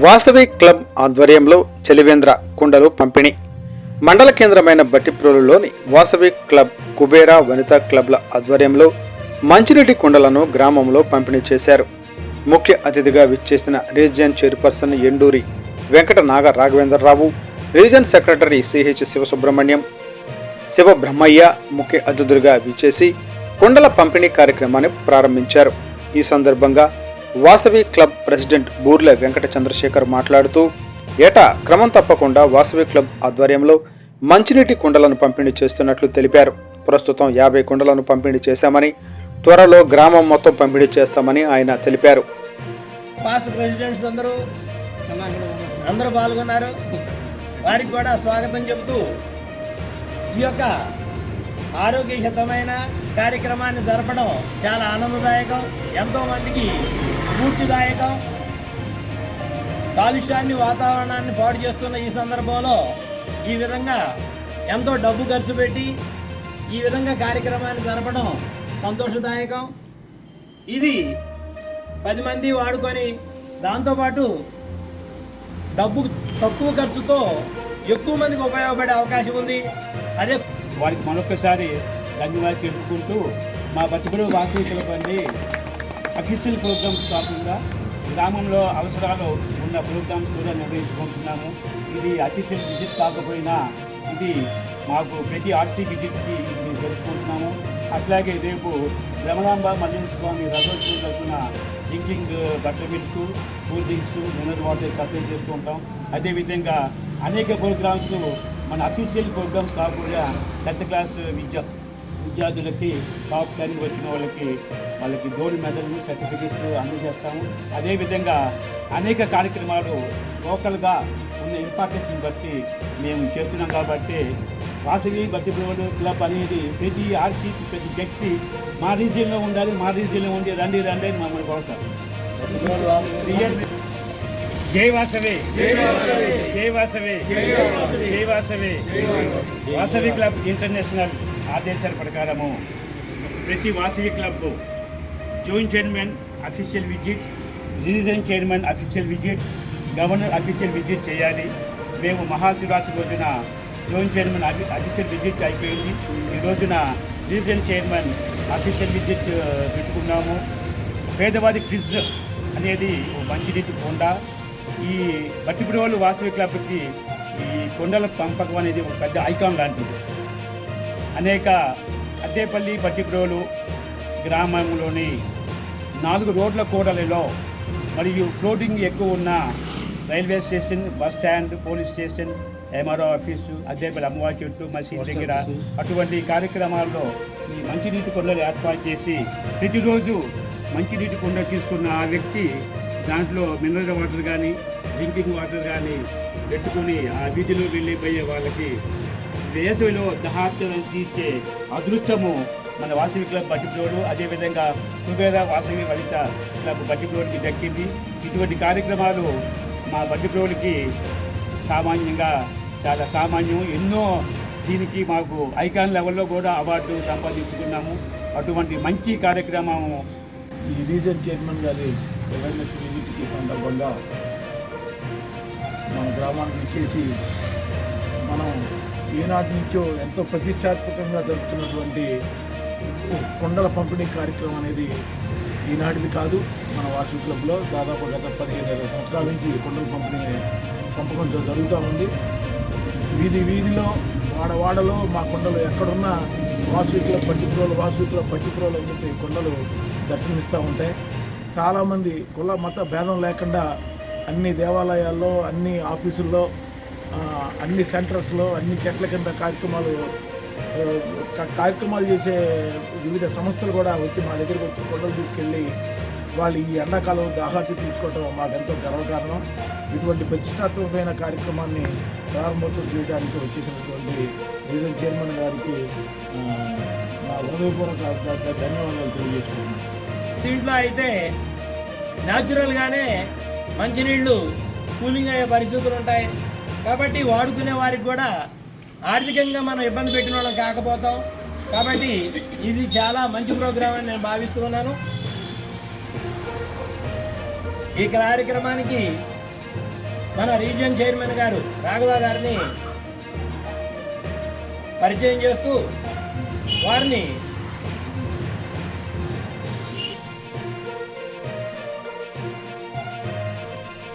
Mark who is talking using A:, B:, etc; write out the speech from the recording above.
A: Vasavi club ఆధ్వర్యంలో చలివేంద్ర కుండలు పంపిణీ. మండల కేంద్రమైన బట్టిప్రోలులోని వాసవి క్లబ్ కుబేరా వనితా క్లబ్ల ఆధ్వర్యంలో మంచినీటి కుండలను గ్రామంలో పంపిణీ చేశారు. ముఖ్య అతిథిగా విచ్చేసిన region chairperson Enduri Venkata Naga Raghavendrarao region secretary CH Sivasubrahmanyam Siva Brahmaiah ముఖ్య అతిథులుగా విచ్చేసి కుండల పంపిణీ కార్యక్రమాన్ని ప్రారంభించారు. ఈ సందర్భంగా వాసవి క్లబ్ ప్రెసిడెంట్ బూర్ల వెంకట చంద్రశేఖర్ మాట్లాడుతూ ఏటా క్రమం తప్పకుండా వాసవి క్లబ్ ఆధ్వర్యంలో మంచినీటి కుండలను పంపిణీ చేస్తున్నట్లు తెలిపారు. ప్రస్తుతం యాభై కుండలను పంపిణీ చేశామని త్వరలో గ్రామం మొత్తం పంపిణీ చేస్తామని ఆయన తెలిపారు.
B: పాస్ట్ ప్రెసిడెంట్స్ అందరూ అందరూ పాల్గొన్నారు. వారికి కూడా స్వాగతం చెబుతూ ఈ యొక్క ఆరోగ్యహితమైన కార్యక్రమాన్ని జరపడం చాలా ఆనందదాయకం ఎంతో మందికి స్ఫూర్తిదాయకం. కాలుష్యాన్ని వాతావరణాన్ని పాడు చేస్తున్న ఈ సందర్భంలో ఈ విధంగా ఎంతో డబ్బు ఖర్చు పెట్టి ఈ విధంగా కార్యక్రమాన్ని జరపడం సంతోషదాయకం. ఇది పది మంది వాడుకొని దాంతోపాటు డబ్బు తక్కువ ఖర్చుతో ఎక్కువ మందికి ఉపయోగపడే అవకాశం ఉంది. అదే
C: వారికి మరొకసారి ధన్యవాదాలు తెలుపుకుంటూ మా బతుకుడు వాసవికుల పని అఫీషియల్ ప్రోగ్రామ్స్ కాకుండా గ్రామంలో అవసరాలు ఉన్న ప్రోగ్రామ్స్ కూడా నిర్వహించుకుంటున్నాము. ఇది అఫీషియల్ విజిట్ కాకపోయినా ఇది మాకు ప్రతి ఆర్సీ విజిట్కి ఇది జరుపుకుంటున్నాము. అట్లాగే రేపు రమణాంబ మల్లిన స్వామి రథోత్సవం తరఫున drinking butter milk cool drinks mineral water supply చేస్తూ ఉంటాం. అదేవిధంగా అనేక ప్రోగ్రామ్స్ మన అఫీషియల్ ప్రోగ్రామ్స్ కాకుండా టెన్త్ క్లాస్ విద్య విద్యార్థులకి టాప్ టెన్ వచ్చిన వాళ్ళకి వాళ్ళకి గోల్డ్ మెడల్ సర్టిఫికెట్స్ అందజేస్తాము అదేవిధంగా అనేక కార్యక్రమాలు లోకల్గా ఉన్న ఇంపార్టెన్స్ని బట్టి మేము చేస్తున్నాం కాబట్టి వాసవి బట్టిప్రోలు క్లబ్ అనేది ప్రతి ఆర్సీ ప్రతి జెడ్సీ మా రీజియన్లో ఉండాలి మా రీజియన్లో ఉండి రండి రండి అని మమ్మల్ని కోరుతారు జై వాసవి జై వాసవి జై వాసవి వాసవి క్లబ్ ఇంటర్నేషనల్ ఆదేశాల ప్రకారము ప్రతి Vasavi club joint chairman official visit region chairman official visit governor official visit చేయాలి. మేము మహాశివరాత్రి రోజున జాయింట్ చైర్మన్ అఫి అఫీషియల్ విజిట్ అయిపోయింది. ఈ రోజున రీజన్ చైర్మన్ అఫీషియల్ విజిట్ పెట్టుకున్నాము. పేదవాది ఫ్రిజ్ అనేది ఓ మంచినీటి కొండ. ఈ బట్టిపుడోలు వాసవి క్లబ్కి ఈ కొండల పంపకం అనేది ఒక పెద్ద ఐకాన్ లాంటిది. అనేక అద్దేపల్లి బట్టిపుడోలు గ్రామంలోని నాలుగు రోడ్ల కూడలిలో మరియు ఫ్లోటింగ్ ఎక్కువ ఉన్న railway station bus stand police station MRO office Addepalli అమ్మవారి చెట్టు మసీద్ దగ్గర అటువంటి కార్యక్రమాల్లో ఈ మంచినీటి కొండలు ఏర్పాటు చేసి ప్రతిరోజు మంచినీటి కొండ తీసుకున్న ఆ వ్యక్తి దాంట్లో మినరల్ వాటర్ కానీ డ్రింకింగ్ వాటర్ కానీ పెట్టుకొని ఆ వీధిలో వెళ్ళిపోయే వాళ్ళకి వేసవిలో దహార్తలను తీర్చే అదృష్టము మన వాసవి క్లబ్ బట్టిప్రోడు అదేవిధంగా కుబేర వాసవి వనిత క్లబ్ బట్టిప్రోడికి దక్కింది. ఇటువంటి కార్యక్రమాలు మా బట్టిప్రోడికి సామాన్యంగా చాలా సామాన్యం. ఎన్నో దీనికి మాకు ఐకాన్ లెవెల్లో కూడా అవార్డు సంపాదించుకున్నాము. అటువంటి మంచి కార్యక్రమము
D: ఈ రీజన్ చైర్మన్ గారి అవేర్నెస్ విజిట్కి సందర్భంగా మన గ్రామానికి చేసి మనం ఈనాటి నుంచో ఎంతో ప్రతిష్టాత్మకంగా జరుగుతున్నటువంటి కొండల పంపిణీ కార్యక్రమం అనేది ఈనాటిది కాదు. మన వాసు క్లబ్లో దాదాపు గత పదిహేను ఇరవై సంవత్సరాల నుంచి కొండల పంపిణీ పంపకం జరుగుతూ ఉంది. వీధి వీధిలో వాడవాడలో మా కొండలు ఎక్కడున్నా వాసుకుల క్లబ్ పట్టిపురోలు వాసు పట్టిపురోలు అని చెప్పి కొండలు దర్శనమిస్తూ ఉంటాయి. చాలామంది కుల మత భేదం లేకుండా అన్ని దేవాలయాల్లో అన్ని ఆఫీసుల్లో అన్ని సెంటర్స్లో అన్ని చెట్ల కింద కార్యక్రమాలు కార్యక్రమాలు చేసే వివిధ సంస్థలు కూడా వచ్చి మా దగ్గరికి వచ్చి కొండలు తీసుకెళ్ళి వాళ్ళు ఈ ఎండాకాలం దాహాతి తీర్చుకోవటం మాకు ఎంతో గర్వకారణం. ఇటువంటి ప్రతిష్టాత్మకమైన కార్యక్రమాన్ని ప్రారంభోత్సవం చేయడానికి వచ్చేసినటువంటి రీజన్ చైర్మన్ గారికి మా హృదయపూర్వక ధన్యవాదాలు తెలియజేసుకుంటున్నాను.
B: దీంట్లో అయితే న్యాచురల్గానే మంచినీళ్ళు కూలింగ్ అయ్యే పరిస్థితులు ఉంటాయి. కాబట్టి వాడుకునే వారికి కూడా ఆర్థికంగా మనం ఇబ్బంది పెట్టిన వాళ్ళం కాకపోతాం. కాబట్టి ఇది చాలా మంచి ప్రోగ్రామ్ అని నేను భావిస్తున్నాను ఈ కార్యక్రమానికి మన రీజియన్ చైర్మన్ గారు రాఘవ గారిని పరిచయం చేస్తూ వారిని